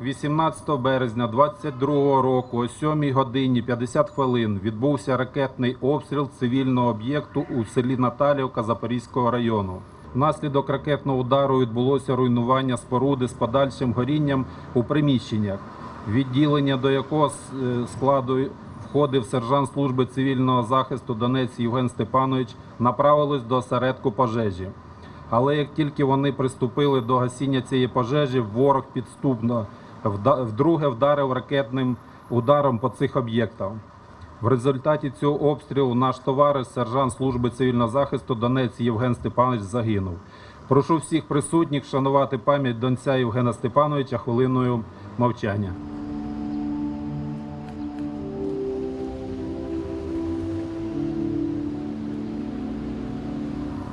18 березня 22 року о 7 годині 50 хвилин відбувся ракетний обстріл цивільного об'єкту у селі Наталівка Запорізького району. Внаслідок ракетного удару відбулося руйнування споруди з подальшим горінням у приміщеннях, відділення до якого е, складу входив сержант служби цивільного захисту Донець Євген Степанович, направилось до осередку пожежі. Але як тільки вони приступили до гасіння цієї пожежі, ворог підступно вдруге вдарив ракетним ударом по цих об'єктах. В результаті цього обстрілу наш товариш, сержант служби цивільного захисту Донець Євген Степанович загинув. Прошу всіх присутніх вшанувати пам'ять донця Євгена Степановича хвилиною мовчання.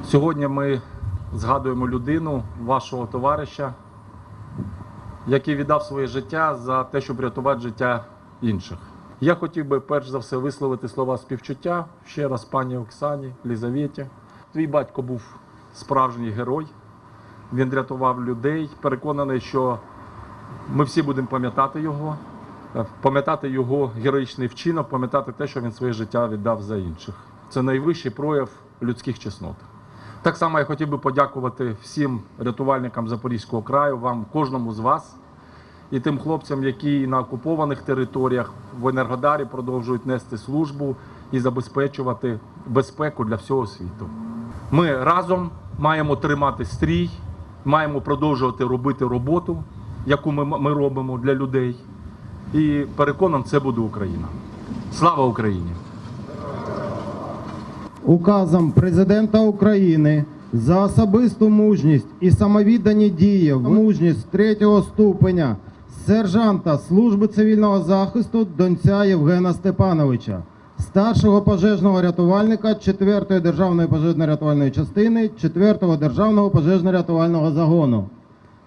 Сьогодні ми згадуємо людину, вашого товариша, який віддав своє життя за те, щоб рятувати життя інших. Я хотів би перш за все висловити слова співчуття ще раз пані Оксані, Лізаветі. Твій батько був справжній герой. Він рятував людей. Переконаний, що ми всі будемо пам'ятати його, е, пам'ятати його героїчний вчинок, пам'ятати те, що він своє життя віддав за інших. Це найвищий прояв людських чеснот. Так само я хотів би подякувати всім рятувальникам Запорізького краю, вам, кожному з вас і тим хлопцям, які на окупованих територіях в Енергодарі продовжують нести службу і забезпечувати безпеку для всього світу. Ми разом маємо тримати стрій, маємо продовжувати робити роботу, яку ми, ми робимо для людей. І переконан, це буде Україна. Слава Україні! Указом президента України за особисту мужність і самовіддані дії в мужність третього ступеня сержанта служби цивільного захисту донця Євгена Степановича, старшого пожежного рятувальника 4-ї державної пожежно-рятувальної частини 4-го державного пожежно-рятувального загону,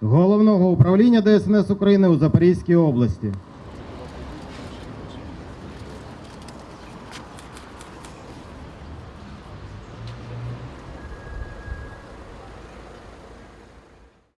головного управління ДСНС України у Запорізькій області.